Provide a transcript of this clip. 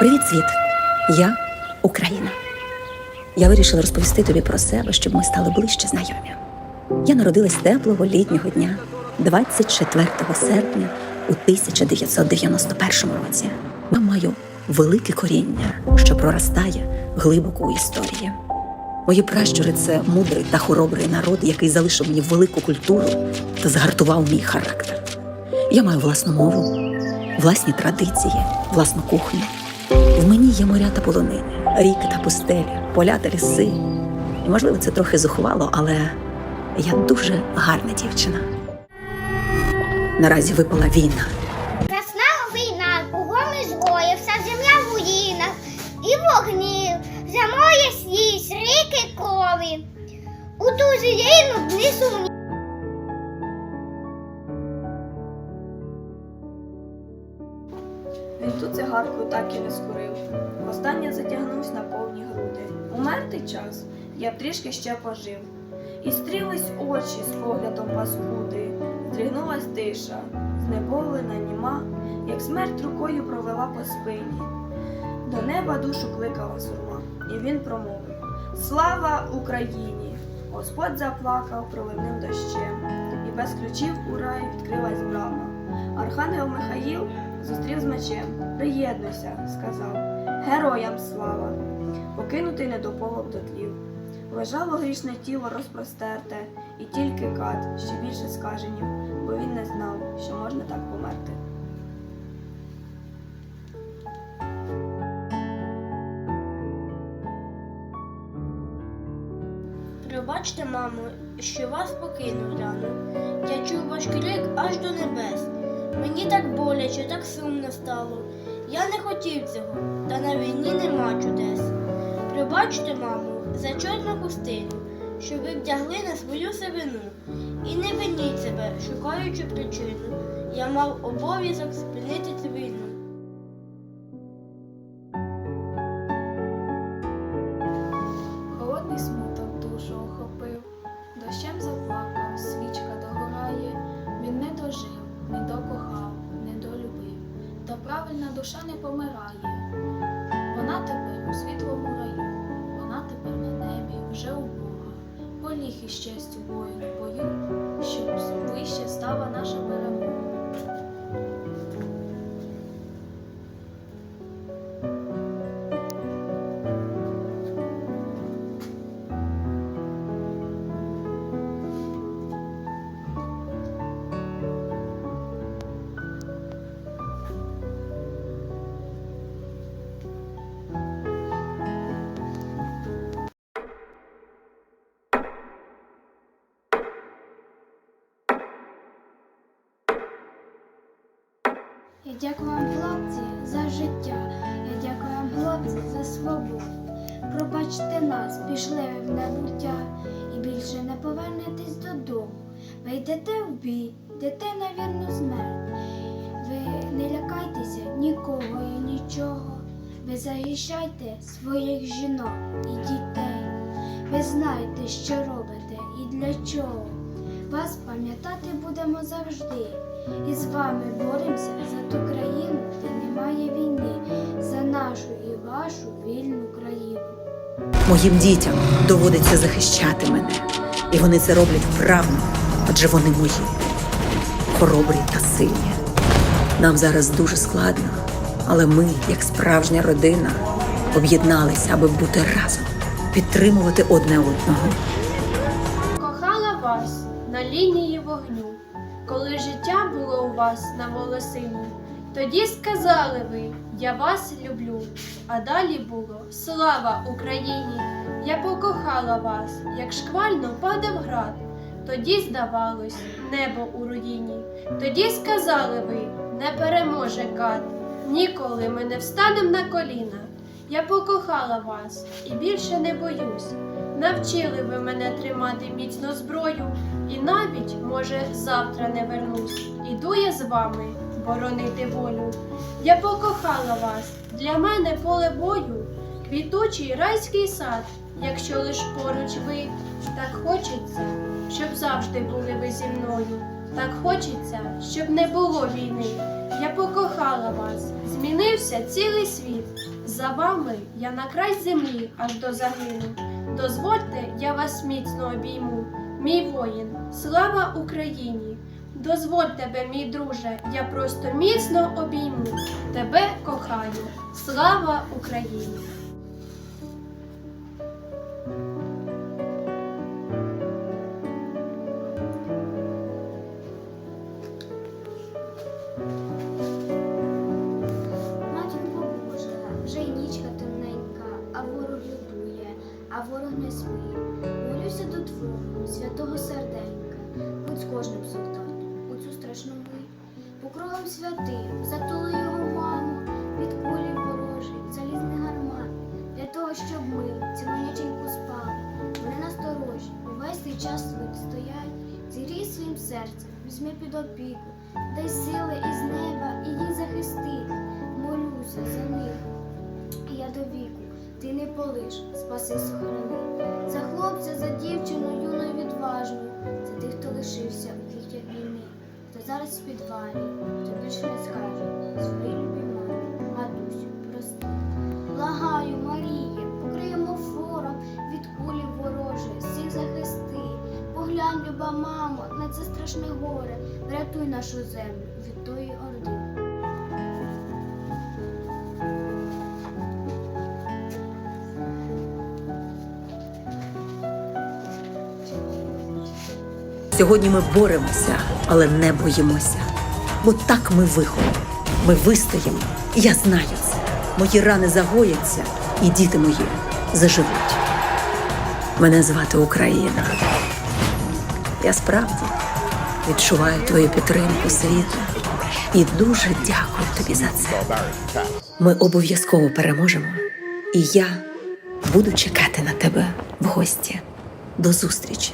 Привіт, світ! Я Україна. Я вирішила розповісти тобі про себе, щоб ми стали ближче знайомі. Я народилась теплого літнього дня, 24 серпня у 1991 році. Я маю велике коріння, що проростає глибоко у історії. Мої пращури це мудрий та хоробрий народ, який залишив мені велику культуру та згартував мій характер. Я маю власну мову, власні традиції, власну кухню. В мені є моря та полонини, ріки та пустелі, поля та ліси. І, можливо, це трохи зухвало, але я дуже гарна дівчина. Наразі випала війна. Краснава війна, кругом згоє, вся земля в руїнах і вогні, зимоє слізь, ріки крові. У ту зелені дни сумні. Він ту цигарку так і не скурив. Востаннє затягнувся на повні груди. Умерти час, я б трішки ще пожив. І стрілись очі з поглядом паскуди, здригнулась тиша, знеболена німа, як смерть рукою провела по спині. До неба душу кликала сурма, і він промовив Слава Україні! Господь заплакав проливним дощем, і без ключів у раї відкрилась брама. Архангел Михаїл зустрів з мечем. Приєднуйся, сказав, героям слава. Покинутий недополок дотлів. Лежало грішне тіло розпростерте, і тільки кат ще більше скаженів, бо він не знав, що можна так померти. Пробачте, мамо, що вас покинув рано. Я чув ваш крик аж до небес. Мені так боляче, так сумно стало. Я не хотів цього, та на війні нема чудес. Пробачте, мамо, за чорну пустиню, що ви вдягли на свою сивину. І не виніть себе, шукаючи причину. Я мав обов'язок спинити цю війну. Правильна душа не помирає. Вона тепер у світлому раю, вона тепер на небі, вже у Бога. Поліг і щастю бою, бою, щоб вище стала наша перемога. Я дякую вам, хлопці, за життя. Я дякую вам, хлопці, за свободу. Пробачте нас, пішли ви в небуття, і більше не повернетесь додому. Ви йдете в бій, йдете на вірну смерть. Ви не лякайтеся нікого і нічого. Ви захищайте своїх жінок і дітей. Ви знаєте, що робите і для чого. Вас пам'ятати будемо завжди. І з вами боремося за ту країну, де немає війни, за нашу і вашу вільну країну. Моїм дітям доводиться захищати мене, і вони це роблять вправно, адже вони мої, хоробрі та сильні. Нам зараз дуже складно, але ми, як справжня родина, об'єдналися, аби бути разом, підтримувати одне одного. Кохала вас на лінії вогню, коли життя було у вас на волосині. Тоді сказали ви, я вас люблю. А далі було слава Україні! Я покохала вас, як шквально падав град. Тоді здавалось, небо у руїні. Тоді сказали ви, не переможе кат. Ніколи ми не встанем на коліна. Я покохала вас і більше не боюсь. Навчили ви мене тримати міцно зброю, і навіть, може, завтра не вернусь. Іду я з вами боронити волю. Я покохала вас, для мене поле бою, квітучий райський сад, якщо лиш поруч ви, так хочеться, щоб завжди були ви зі мною. Так хочеться, щоб не було війни. Я покохала вас, змінився цілий світ. За вами я на край землі аж до загину. Дозвольте, я вас міцно обійму. Мій воїн, слава Україні! Дозволь тебе, мій друже, я просто міцно обійму. Тебе кохаю. Слава Україні! Святого серденька, будь з кожним солдатом у цю страшну мить. Покровом святим, затули його маму, від кулі ворожий, залізний гармат, для того, щоб ми цілоняченьку спали. Вони насторожі, увесь цей час тут стоять, зігрій своїм серцем, візьми під опіку, дай сили із неба і їх захисти. Молюся за них, і я до віку, ти не полиш, спаси сохрани. За хлопця, за дівчину, юну відважну, за тих, хто лишився у кігтях війни, хто зараз в підвалі, хто більше не скаже своїй любі мамі, матусю, прости. Благаю, Марії, покриємо фором від кулі ворожі, всіх захисти. Поглянь, люба мамо, на це страшне горе, врятуй нашу землю Сьогодні ми боремося, але не боїмося. Бо так ми виховали. Ми вистоїмо. Я знаю це. Мої рани загояться, і діти мої заживуть. Мене звати Україна. Я справді відчуваю твою підтримку світу і дуже дякую тобі за це. Ми обов'язково переможемо, і я буду чекати на тебе в гості. До зустрічі!